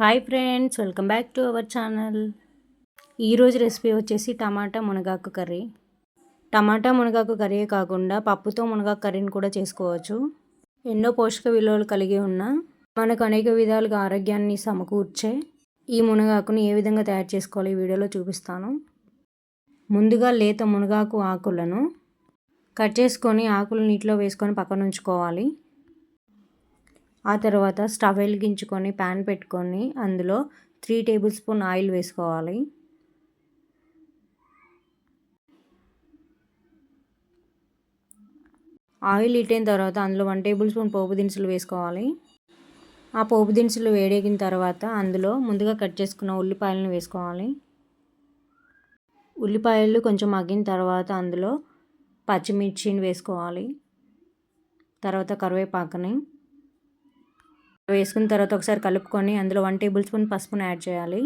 Hi friends welcome back to our channel. ఈరోజు recipe వచ్చేసి టమాటా మునగాకు కర్రీ. టమాటా మునగాకు కర్రీ కాకుండా పప్పుతో మునగాకు కర్రీని కూడా చేసుకోవచ్చు. ఎన్నో పోషక విలువలు కలిగి ఉన్న మనకు అనేక విధాలుగా ఆరోగ్యాన్ని సమకూర్చే ఈ మునగాకుని ఏ విధంగా తయారు చేసుకోవాలి ఈ వీడియోలో చూపిస్తాను. ముందుగా లేత మునగాకు ఆకులను కట్ చేసుకొని ఆకులు నీటిలో వేసుకొని పక్కన ఉంచుకోవాలి. ఆ తర్వాత స్టవ్ వెలిగించుకొని ప్యాన్ పెట్టుకొని అందులో త్రీ టేబుల్ స్పూన్ ఆయిల్ వేసుకోవాలి. ఆయిల్ ఇట్టిన తర్వాత అందులో వన్ టేబుల్ స్పూన్ పోపు దినుసులు వేసుకోవాలి. ఆ పోపు దినుసులు వేడెగిన తర్వాత అందులో ముందుగా కట్ చేసుకున్న ఉల్లిపాయలను వేసుకోవాలి. ఉల్లిపాయలు కొంచెం మగ్గిన తర్వాత అందులో పచ్చిమిర్చిని వేసుకోవాలి. తర్వాత కరివేపాకుని వేసుకున్న తర్వాత ఒకసారి కలుపుకొని అందులో వన్ టేబుల్ స్పూన్ పసుపును యాడ్ చేయాలి.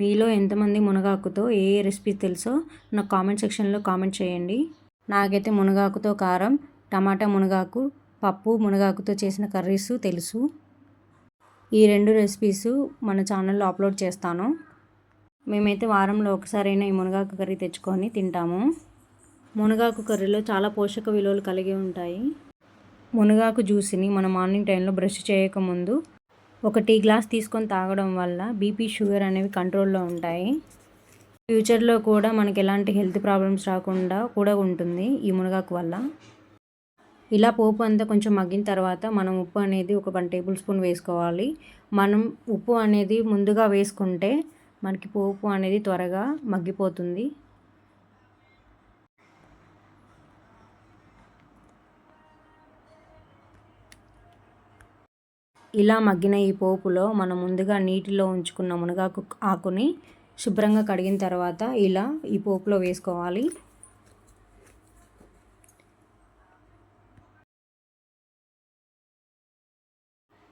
మీలో ఎంతమంది మునగాకుతో ఏ ఏ రెసిపీ తెలుసో నాకు కామెంట్ సెక్షన్లో కామెంట్ చేయండి. నాకైతే మునగాకుతో కారం టమాటా మునగాకు పప్పు మునగాకుతో చేసిన కర్రీస్ తెలుసు. ఈ రెండు రెసిపీస్ మన ఛానల్లో అప్లోడ్ చేస్తాను. మేమైతే వారంలో ఒకసారైనా ఈ మునగాకు కర్రీ తెచ్చుకొని తింటాము. మునగాకు కర్రీలో చాలా పోషక విలువలు కలిగి ఉంటాయి. మునగాకు జ్యూస్ని మనం మార్నింగ్ టైంలో బ్రష్ చేయకముందు ఒక టీ గ్లాస్ తీసుకొని తాగడం వల్ల బీపీ షుగర్ అనేవి కంట్రోల్లో ఉంటాయి. ఫ్యూచర్లో కూడా మనకి ఎలాంటి హెల్త్ ప్రాబ్లమ్స్ రాకుండా కూడా ఉంటుంది ఈ మునగాకు వల్ల. ఇలా పోపు అంతా కొంచెం మగ్గిన తర్వాత మనం ఉప్పు అనేది ఒక వన్ టేబుల్ స్పూన్ వేసుకోవాలి. మనం ఉప్పు అనేది ముందుగా వేసుకుంటే మనకి పోపు అనేది త్వరగా మగ్గిపోతుంది. ఇలా మగ్గిన ఈ పోపులో మనం ముందుగా నీటిలో ఉంచుకున్న మునగాకు ఆకుని శుభ్రంగా కడిగిన తర్వాత ఇలా ఈ పోపులో వేసుకోవాలి.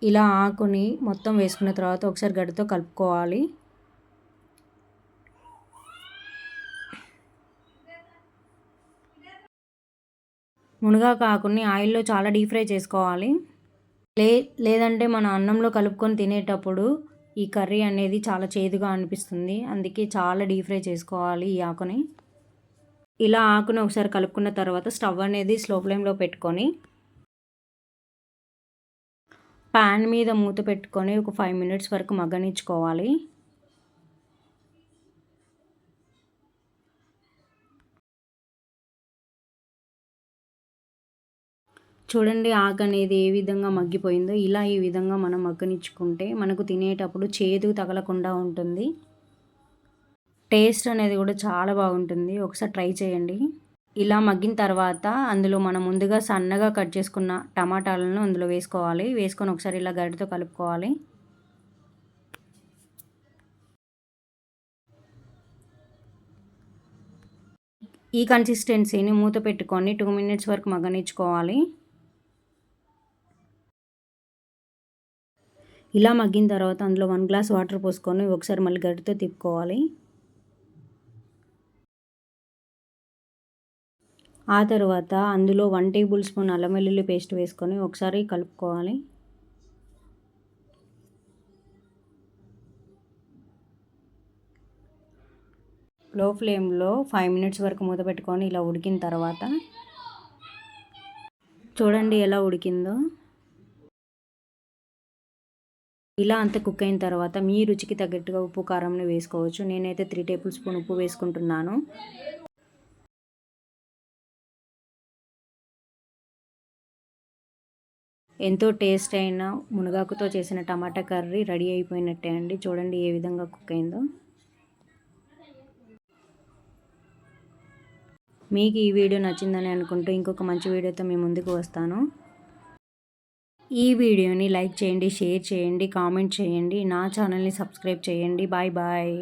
ఇలా ఆకుని మొత్తం వేసుకున్న తర్వాత ఒకసారి గడితో కలుపుకోవాలి. మునగాకు ఆకుని ఆయిల్లో చాలా డీప్ ఫ్రై చేసుకోవాలి. లే లేదంటే మన అన్నంలో కలుపుకొని తినేటప్పుడు ఈ కర్రీ అనేది చాలా చేదుగా అనిపిస్తుంది. అందుకే చాలా డీప్ ఫ్రై చేసుకోవాలి ఈ ఆకుని. ఇలా ఆకుని ఒకసారి కలుపుకున్న తర్వాత స్టవ్ అనేది స్లో ఫ్లేమ్లో పెట్టుకొని ప్యాన్ మీద మూత పెట్టుకొని ఒక ఫైవ్ మినిట్స్ వరకు మగ్గనిచ్చుకోవాలి. చూడండి ఆకు అనేది ఏ విధంగా మగ్గిపోయిందో ఇలా ఈ విధంగా మనం మగ్గనిచ్చుకుంటే మనకు తినేటప్పుడు చేదు తగలకుండా ఉంటుంది. టేస్ట్ అనేది కూడా చాలా బాగుంటుంది. ఒకసారి ట్రై చేయండి. ఇలా మగ్గిన తర్వాత అందులో మనం ముందుగా సన్నగా కట్ చేసుకున్న టమాటాలను అందులో వేసుకోవాలి. వేసుకొని ఒకసారి ఇలా గడ్డతో కలుపుకోవాలి. ఈ కన్సిస్టెన్సీని మూత పెట్టుకొని టూ మినిట్స్ వరకు మగ్గనిచ్చుకోవాలి. ఇలా మగ్గిన తర్వాత అందులో వన్ గ్లాస్ వాటర్ పోసుకొని ఒకసారి మళ్ళీ గడ్డితో తిప్పుకోవాలి. ఆ తర్వాత అందులో వన్ టేబుల్ స్పూన్ అల్లం వెల్లుల్లి పేస్ట్ వేసుకొని ఒకసారి కలుపుకోవాలి. లో ఫ్లేమ్లో ఫైవ్ మినిట్స్ వరకు మూత పెట్టుకొని ఇలా ఉడికిన తర్వాత చూడండి ఎలా ఉడికిందో. ఇలా అంత కుక్ అయిన తర్వాత మీ రుచికి తగ్గట్టుగా ఉప్పు కారంను వేసుకోవచ్చు. నేనైతే త్రీ టేబుల్ స్పూన్ ఉప్పు వేసుకుంటున్నాను. ఎంతో టేస్ట్ అయిన మునగాకుతో చేసిన టమాటా కర్రీ రెడీ అయిపోయినట్టే అండి. చూడండి ఏ విధంగా కుక్ అయిందో. మీకు ఈ వీడియో నచ్చిందని అనుకుంటూ ఇంకొక మంచి వీడియోతో మీ ముందుకు వస్తాను. ఈ వీడియోని లైక్ చేయండి షేర్ చేయండి కామెంట్ చేయండి. నా ఛానల్ని సబ్స్క్రైబ్ చేయండి. Bye bye.